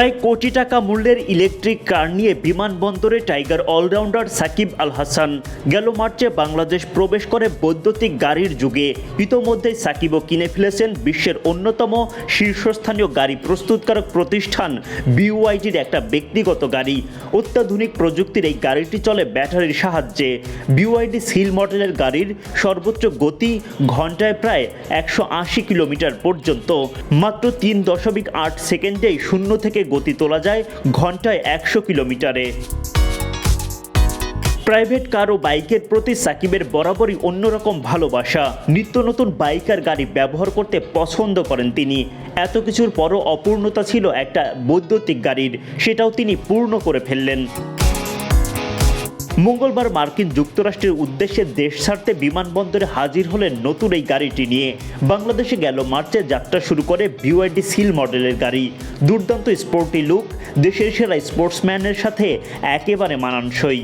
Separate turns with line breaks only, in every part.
প্রায় কোটি টাকা মূল্যের ইলেকট্রিক কার নিয়ে বিমানবন্দরে টাইগার অলরাউন্ডার সাকিব আল হাসান। গেল মার্চে বাংলাদেশ প্রবেশ করে বৈদ্যুতিক গাড়ির যুগে। ইতোমধ্যেই সাকিবও কিনে ফেলেছেন বিশ্বের অন্যতম শীর্ষস্থানীয় গাড়ি প্রস্তুতকারক প্রতিষ্ঠান বিউআইটির একটা ব্যক্তিগত গাড়ি। অত্যাধুনিক প্রযুক্তির এই গাড়িটি চলে ব্যাটারির সাহায্যে। বিউআইডি সিল মডেলের গাড়ির সর্বোচ্চ গতি ঘন্টায় প্রায় একশো আশি কিলোমিটার পর্যন্ত। মাত্র তিন দশমিক আট সেকেন্ডেই শূন্য থেকে গতি তোলা যায় ঘন্টায় একশো কিলোমিটারে। প্রাইভেট কার ও বাইকের প্রতি সাকিবের বরাবরই অন্যরকম ভালোবাসা। নিত্য নতুন বাইক আর গাড়ি ব্যবহার করতে পছন্দ করেন তিনি। এত কিছুর পরও অপূর্ণতা ছিল একটা বৈদ্যুতিক গাড়ির, সেটাও তিনি পূর্ণ করে ফেললেন। মঙ্গলবার মার্কিন যুক্তরাষ্ট্রের উদ্দেশ্যে দেশ ছাড়তে বিমানবন্দরে হাজির হলেন নতুন এই গাড়িটি নিয়ে। বাংলাদেশে গেল মার্চে যাত্রা শুরু করে বিওয়াইডি সিল মডেলের গাড়ি। দুর্দান্ত স্পোর্টি লুক, দেশের সেরা স্পোর্টসম্যানের সাথে একেবারে মানানসই।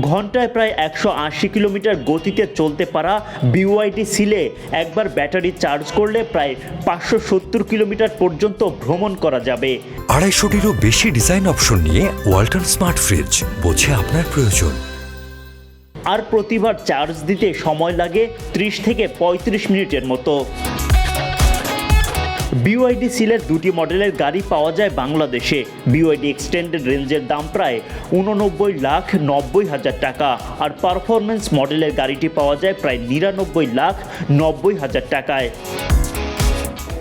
ঘন্টায় প্রায় একশো আশি কিলোমিটার গতিতে চলতে পারা বিওয়াইটি সিলে একবার ব্যাটারি চার্জ করলে প্রায় পাঁচশো সত্তর কিলোমিটার পর্যন্ত ভ্রমণ করা যাবে।
আড়াইশোটিরও বেশি ডিজাইন অপশন নিয়ে ওয়ালটন স্মার্ট ফ্রিজ বোঝে আপনার প্রয়োজন।
আর প্রতিবার চার্জ দিতে সময় লাগে ত্রিশ থেকে পঁয়ত্রিশ মিনিটের মতো। বিওআইডি সিলের দুটি মডেলের গাড়ি পাওয়া যায় বাংলাদেশে। বিওয়াইডি এক্সটেন্ডেড রেঞ্জের দাম প্রায় উননব্বই লাখ নব্বই হাজার টাকা, আর পারফরমেন্স মডেলের গাড়িটি পাওয়া যায় প্রায় নিরানব্বই লাখ নব্বই হাজার টাকায়।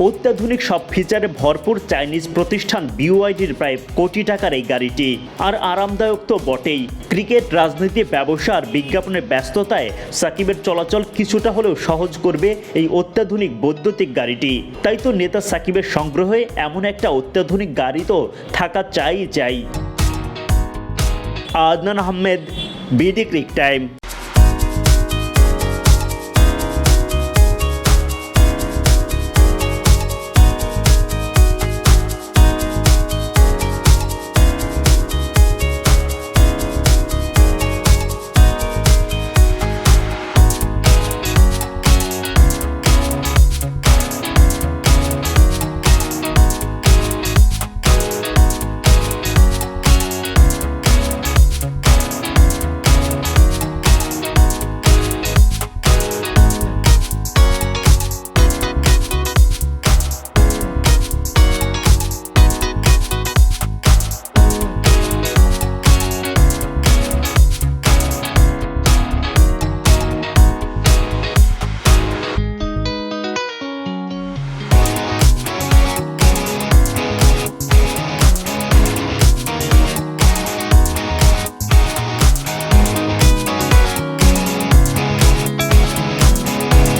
অত্যাধুনিক সব ফিচারে ভরপুর চাইনিজ প্রতিষ্ঠান বিওআইডির প্রায় কোটি টাকার এই গাড়িটি। আর আরামদায়ক তো বটেই। ক্রিকেট, রাজনীতি, ব্যবসা আর বিজ্ঞাপনের ব্যস্ততায় সাকিবের চলাচল কিছুটা হলেও সহজ করবে এই অত্যাধুনিক বৈদ্যুতিক গাড়িটি। তাই তো নেতা সাকিবের সংগ্রহে এমন একটা অত্যাধুনিক গাড়ি তো থাকা চাই চাই Adnan Ahmed BD cric time